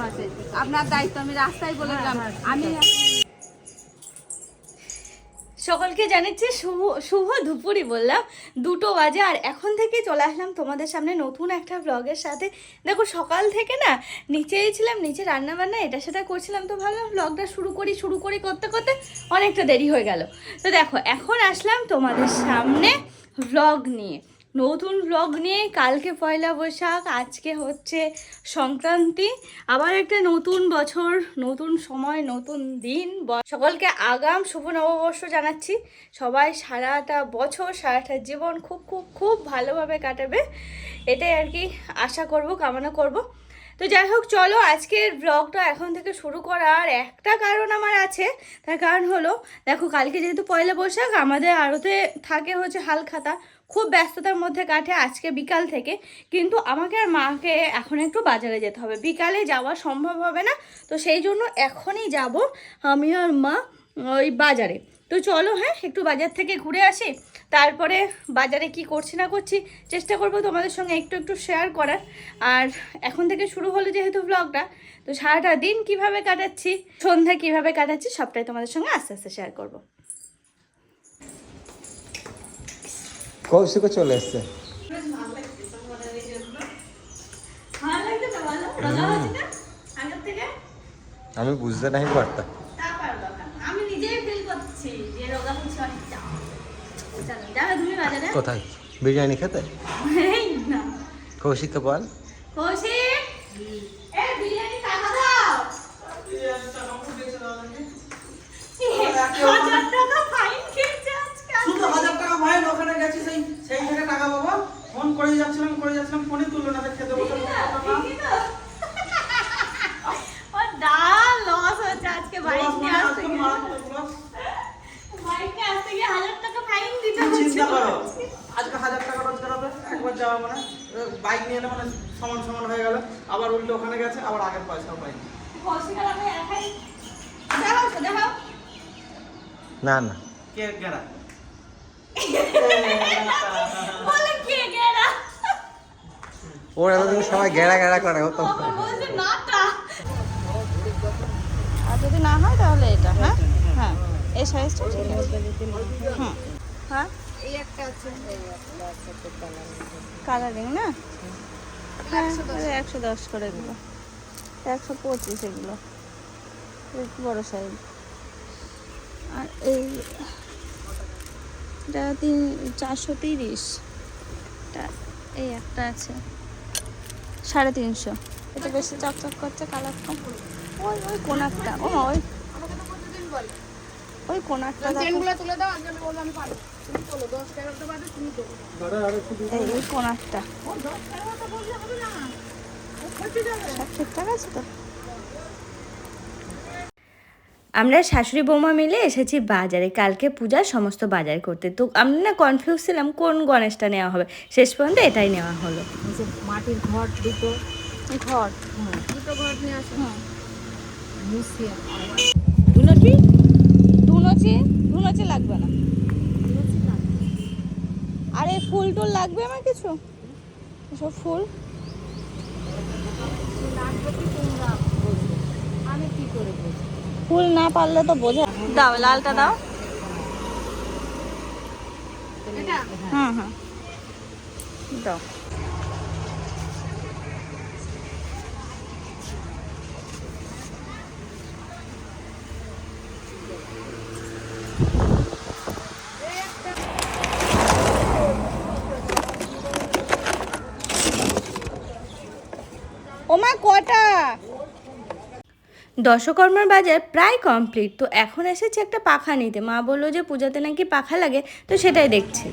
মাসে আপনার দায়িত্ব আমি রাস্তায় বলে দিলাম। আমি সকলকে জানাচ্ছি শুভ শুভ দুপুরই বললাম। দুটো বাজে আর এখন থেকে চলে আসলাম তোমাদের সামনে নতুন একটা ব্লগের সাথে। দেখো সকাল থেকে না নিচেই ছিলাম নিচে রান্না বান্না এটা সেটা করছিলাম তো ভাবলাম ব্লগটা শুরু করি শুরু করি করতে করতে অনেকটা দেরি হয়ে গেল। তো দেখো এখন আসলাম তোমাদের সামনে ব্লগ নিয়ে। নতুন ব্লগ নিয়ে কালকে পয়লা বৈশাখ, আজকে হচ্ছে সংক্রান্তি। আবার একটা নতুন বছর, নতুন সময়, নতুন দিন। সকলকে আগাম, শুভ নববর্ষ জানাচ্ছি। সবাই সারাটা বছর, সারাটা জীবন খুব খুব খুব ভালোভাবে কাটাবে। এটাই আর কি আশা করব, কামনা করব। তো যাই হোক, চলো আজকের ব্লগটা এখন থেকে শুরু করার একটা কারণ আমার আছে। তার কারণ হলো, দেখো কালকে যেহেতু পয়লা বৈশাখ, আমাদের আড়তে থাকে হচ্ছে হালখাতা। খুব ব্যস্ততার মধ্যে কাটে আজকে বিকাল থেকে, কিন্তু আমাকে আর মাকে এখন একটু বাজারে যেতে হবে। বিকালে যাওয়া সম্ভব হবে না, তো সেই জন্য এখনই যাব আমি আর মা ওই বাজারে। তো চলো হ্যাঁ একটু বাজার থেকে ঘুরে আসি, তারপরে বাজারে কি করছি না করছি চেষ্টা করব তোমাদের সঙ্গে একটু একটু শেয়ার করার। আর এখন থেকে শুরু হলো যেহেতু ব্লগটা তো সারাটা দিন কীভাবে কাটাচ্ছি, সন্ধ্যা কীভাবে কাটাচ্ছি, সবটাই তোমাদের সঙ্গে আস্তে আস্তে শেয়ার করব। কৌশিকও চলে এসছে। আমি বুঝতে নাই পারতাম। কোথায়? বিরিয়ানি খেতে? কৌশিককে বল। কৌশিক করে যাচ্ছিলাম করে যাচ্ছিলাম ফোনে তুললো না খেতে বসে বাইক নিয়ে মানে বাইক নিয়ে এলে মানে সমান সমান হয়ে গেল আবার উল্টো ওখানে গেছে আবার আগের পাইনি। না না। কে গেরা কে গেরা ওর এতদিন সবাই গেড়া গেড়া করে ও তো আর যদি না হয় তাহলে এটা হ্যাঁ? হ্যাঁ এই সাইজটা ঠিক আছে। হুম। হ্যাঁ? এই একটা আছে। কালারিং না? হ্যাঁ একশো দশ। করে এগুলো একশো পঁচিশ এগুলো। একটু বড় সাইজ। আর এই এটা তিন চারশো তিরিশ। এটা এই একটা আছে। সাড়ে তিনশো। এটা বেশি চকচক করছে কালার কম। ওই ওই কোনারটা। ও ওই। ওই কোনারটা একটা চেনগুলো তুলে দাও আমি বললাম পারো পারব। তুমি তোলো দশ এগারোটা বাজে তুমি তোলো। এই কোনারটা। ঠিকঠাক আছে তো? আমরা শাশুড়ি বৌমা মিলে এসেছি বাজারে। কালকে পূজার সমস্ত বাজার করতে। তো আমরা না কনফিউজ ছিলাম কোন গণেশটা নেওয়া হবে। শেষ পর্যন্ত এটাই নেওয়া হলো। যে মাটির ঘর দুটো ঘর। দুটো ঘর নিয়ে আসো। ধুনুচি ধুনুচি ধুনুচি লাগবে না। আরে ফুল টুল লাগবে আমার কিছু? এসব ফুল? আমি কি করে বুঝি ফুল না পারলে তো বোঝা দাও লালটা দাও। হুম হুম। দাও। ওমা কটা? দশকর্মার বাজার প্রায় কমপ্লিট। তো এখন এসেছে একটা পাখা নিতে। মা বলল যে পূজাতে নাকি পাখা লাগে তো সেটাই দেখছি।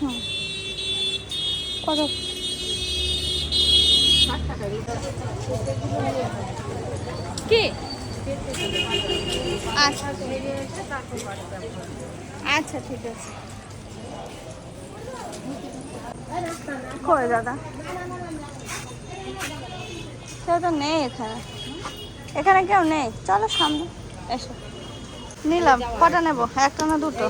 হুম। কত? কি? আচ্ছা আচ্ছা ঠিক আছে। কই দাদা? কেউ তো নেই এখানে। এখানে কেউ নেই। চলো সামনে, এসো। নিলাম, কটা নেব? একটা না দুটো?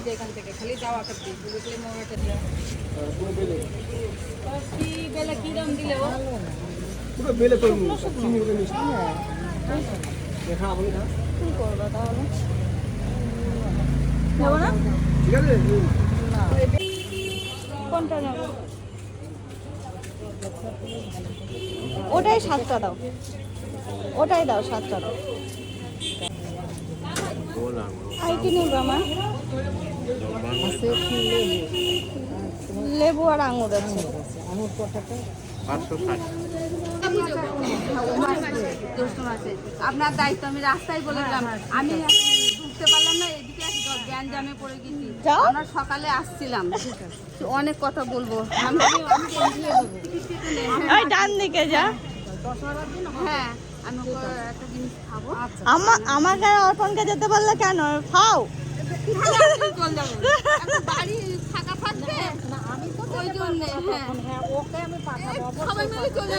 কোনটা নেব? ওটাই সাতটা দাও। ওটাই দাও, সাতটা দাও। লেবু আর আঙুর আপনার দায়িত্ব, আমি রাস্তায় বলে দিলাম। আমি ঢুকতে পারলাম না এদিকে জ্ঞান জামে পড়ে গেছি। আমরা সকালে আসছিলাম। অনেক কথা বলব। আমি ডান দিকে যা। হ্যাঁ আমি একটা জিনিস খাব। আমা আমাকে অর্পণকে যেতে বললে কেন? বাড়ি ফাঁকা থাকবে? ওই জন্য হ্যাঁ। সবাই মিলে চলে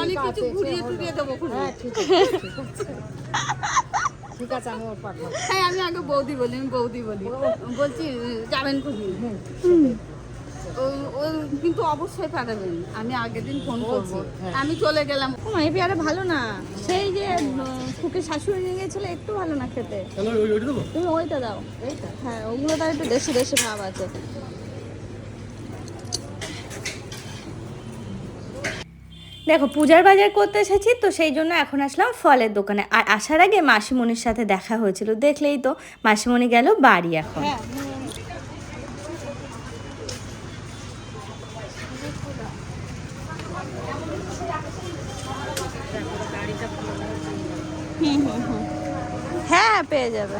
অনেক কিছু ঘুরিয়ে টুরিয়ে দেবো ঠিক আছে। আমি ওর পাঠাবো। হ্যাঁ আমি আগে বৌদি বলি আমি বৌদি বলি। বলছি যাবেন খুবই। ও ও কিন্তু অবশ্যই পাঠাবেন। আমি আগের দিন ফোন করব। আমি চলে গেলাম। ও এই পেয়ারা ভালো না। সেই যে ফুকে শাশুড়ি নিয়ে গেছিল একটু ভালো না খেতে। ওইটা তুমি ওইটা দাও। এইটা? হ্যাঁ ওগুলো তার একটু দেশি দেশি ভাব আছে। দেখো পূজার বাজার করতে এসেছি তো সেই জন্য এখন আসলাম ফলের দোকানে। আর আসার আগে মাসিমণির সাথে দেখা হয়েছিল দেখলেই তো মাসিমণি গেল বাড়ি এখন। হুম হ্যাঁ পেয়ে যাবে।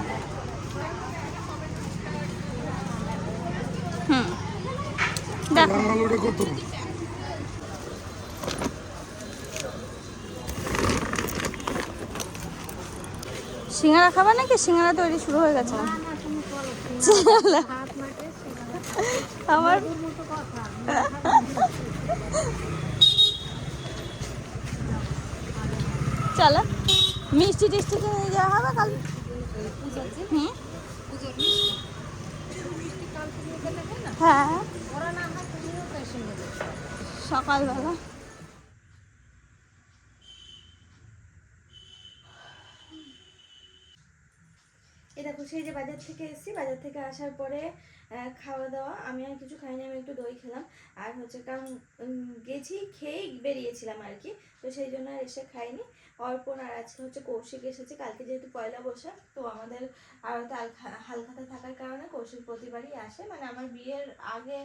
হুম। দেখো। সিঙ্গারা খাবার নাকি? সিঙ্গারা তৈরি শুরু হয়ে গেছে। আমার চলো। মিষ্টি টিষ্টি কিনে নিয়ে যাওয়া হবে কাল। হ্যাঁ। সকালবেলা। দেখো সেই যে বাজার থেকে এসেছি, বাজার থেকে আসার পরে খাওয়া দাওয়া আমি আর কিছু খাইনি, আমি একটু দই খেলাম। আর হচ্ছে কারণ গেছি, খেয়েই বেরিয়েছিলাম আর কি, তো সেই জন্য আর এসে খাইনি। অর্পণ আর আজকে হচ্ছে কৌশিক এসেছে, কালকে যেহেতু পয়লা বৈশাখ, তো আমাদের আড়তে হালখাতা থাকার কারণে কৌশিক প্রতিবারই আসে। মানে আমার বিয়ের আগে,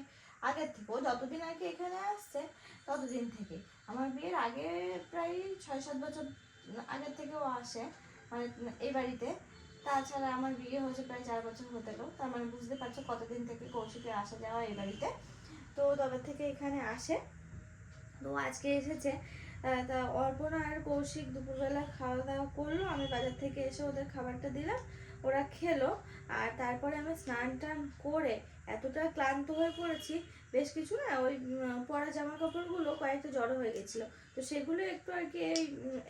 আগের থেকেও, যতদিন আর কি এখানে আসছে, ততদিন থেকে। আমার বিয়ের আগে প্রায় ছয় সাত বছর আগের থেকেও আসে মানে এই বাড়িতে। তাছাড়া আমার বিয়ে হয়েছে প্রায় চার বছর হতে গেল। তার মানে বুঝতে পারছ কতদিন থেকে কৌশিকে আসা যাওয়া এই বাড়িতে। তো তবে থেকে এখানে আসে। তো আজকে এসেছে তা অর্পণ আর কৌশিক দুপুরবেলা খাওয়া দাওয়া করল। আমি বাজার থেকে এসে ওদের খাবারটা দিলাম, ওরা খেলো। আর তারপরে আমি স্নান টান করে এতটা ক্লান্ত হয়ে পড়েছি, বেশ কিছু না, ওই পরা জামা কাপড়গুলো কয়েকটা জড়ো হয়ে গেছিল। তো সেগুলো একটু আর কি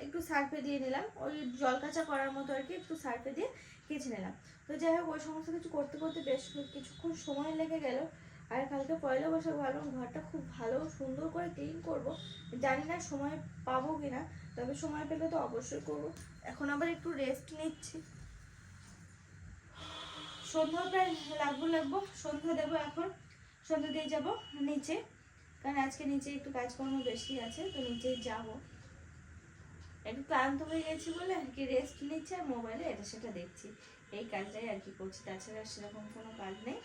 একটু সার্ফে দিয়ে নিলাম। ওই জল কাঁচা করার মতো আর কি একটু সার্ফে দিয়ে কেচে নিলাম। তো যাই হোক, ওই সমস্ত কিছু করতে করতে বেশ কিছুক্ষণ সময় লেগে গেল। আর কালকে পয়লা বৈশাখ ভাবলাম ঘরটা খুব ভালো, সুন্দর করে ক্লিন করব। জানি না সময় পাবো কি না তবে সময় পেলে তো অবশ্যই করব। এখন আবার একটু রেস্ট নিচ্ছি। সন্ধ্যা প্রায় লাগবো লাগবো, সন্ধ্যা দেবো এখন। সন্ধ্যা দিয়ে যাব নিচে, কারণ আজকে নিচে একটু কাজকর্ম বেশি আছে, তো নিচেই যাব। একটু ক্লান্ত হয়ে গেছি বলে আর কি রেস্ট নিচ্ছে আর মোবাইলে এটা সেটা দেখছি। এই কাজটাই আর কি করছি, তাছাড়া সেরকম কোনো কাজ নেই।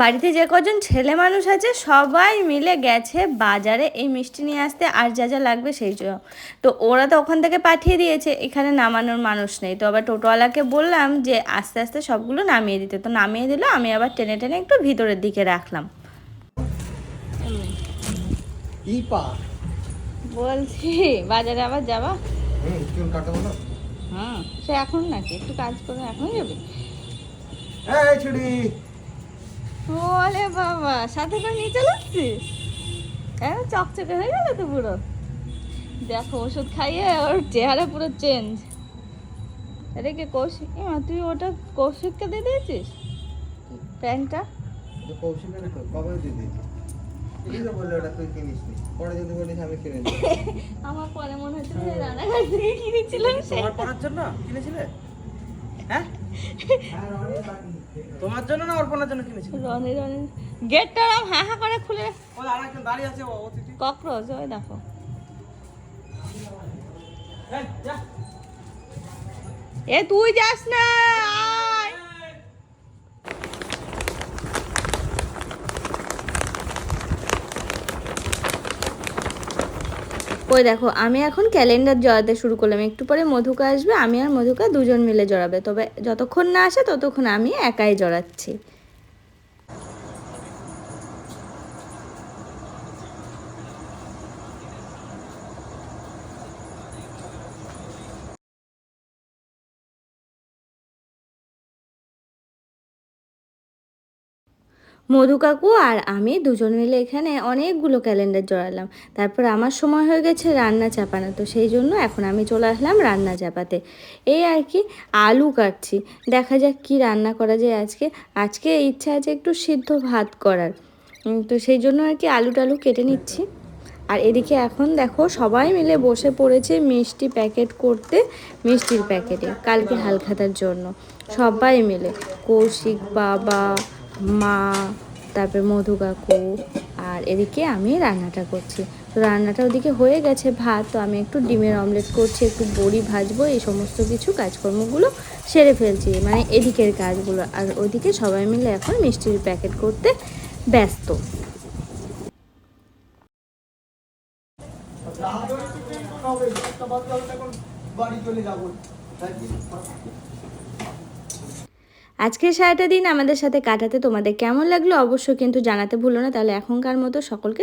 বাড়িতে যে কজন ছেলে মানুষ আছে সবাই মিলে গেছে বাজারে। এই মিষ্টি নিয়ে আসতে আর যা যা লাগবে সেই জন্য তো ওরা তো ওখান থেকে পাঠিয়ে দিয়েছে এখানে নামানোর মানুষ নেই। তো আবার টোটোওয়ালাকে বললাম যে আস্তে আস্তে সবগুলো নামিয়ে দিতে। তো নামিয়ে দিল আমি আবার টেনে টেনে একটু ভিতরের দিকে রাখলাম। বলছি বাজারে আবার যাবা? হুম কাটাবো না হ্যাঁ সে এখন নাকি? একটু কাজ করে এখন যাবে? এই ছুটি। বলে বাবা সাথে করে নিয়ে চলে আসছিস? হ্যাঁ চকচকে হয়ে গেল তো পুরো। দেখো ওষুধ খাইয়ে ওর চেহারা পুরো চেঞ্জ আরে কে কৌশিক? তুই ওটা কৌশিককে দিয়ে দিয়েছিস? প্যান্টটা? কৌশিকের তো কবে দিদি এই তো বললে ওটা তুই কিনিস নি। পরে যদি বলিস আমি কিনে নিই আমার পরে মনে হচ্ছে যে রানাঘাট থেকে কিনেছিলাম তোমার পড়ার জন্য কিনেছিলে? হ্যাঁ? তোমার জন্য না অর্পণার জন্য কিনেছিলে? রনে রনে। গেটটা ওরম হা হা করে খুলে ওই আরেকজন দাঁড়িয়ে আছে ও অতিথি। ককরোচ ওই দেখো। এই, এ তুই যাস না! ওই দেখো, আমি এখন ক্যালেন্ডার জড়াতে শুরু করলাম। একটু পরে মধুকা আসবে, আমি আর মধুকা দুজন মিলে জড়াবে। তবে যতক্ষণ না আসে, ততক্ষণ আমি একাই জড়াচ্ছি। মধু কাকু আর আমি দুজন মিলে এখানে অনেকগুলো ক্যালেন্ডার জড়ালাম। তারপর আমার সময় হয়ে গেছে রান্না চাপানো, তো সেই জন্য এখন আমি চলে আসলাম রান্না চাপাতে। এই আর কি, আলু কাটছি। দেখা যাক কি রান্না করা যায় আজকে। আজকে ইচ্ছা আছে একটু সিদ্ধ ভাত করার। তো সেই জন্য আর কি আলু টালু কেটে নিচ্ছি। আর এদিকে এখন দেখো সবাই মিলে বসে পড়েছে মিষ্টি প্যাকেট করতে, মিষ্টির প্যাকেটে, কালকে হালখাতার জন্য। সবাই মিলে, কৌশিক বাবা মা, তারপরে মধু কাকু আর এদিকে আমি রান্নাটা করছি। তো রান্নাটা ওদিকে হয়ে গেছে ভাত, তো আমি একটু ডিমের অমলেট করছি, একটু বড়ি ভাজবো, এই সমস্ত কিছু কাজকর্মগুলো সেরে ফেলছি মানে এদিকের কাজগুলো। আর ওদিকে সবাই মিলে এখন মিষ্টির প্যাকেট করতে ব্যস্ত। বাড়ি চলে যাব। আজকের সারাটা দিন আমাদের সাথে কাটাতে তোমাদের কেমন লাগল অবশ্যই কিন্তু জানাতে ভুলো না। তাহলে এখনকার মতো সকলকে